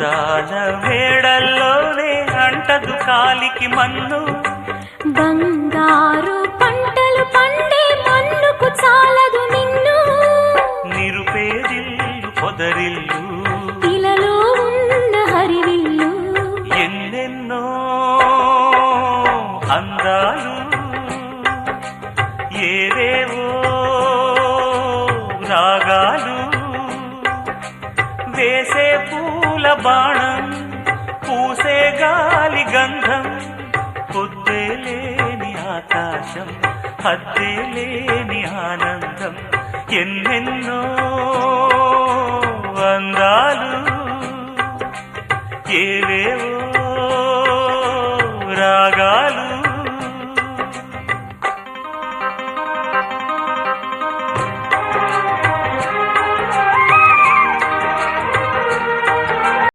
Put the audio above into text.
అందాల వేడల్లోనే అంటదు కాలికి మన్ను. బంగారు పంటలు పండే మన్నుకు చాలదు నిన్ను. నిరుపేదిల్లు పొదరిల్లు. ఇలలో ఉన్న హరివిల్లు ఎన్నెన్నో అందాలు. ఏవేవో రాగాలు. చేసే పూల బాణం పూసే గాలి గంధం పొద్దే లేని ఆకాశం హద్దే లేని ఆనందం ఎన్నెన్నో అందాలు. ఏవేవో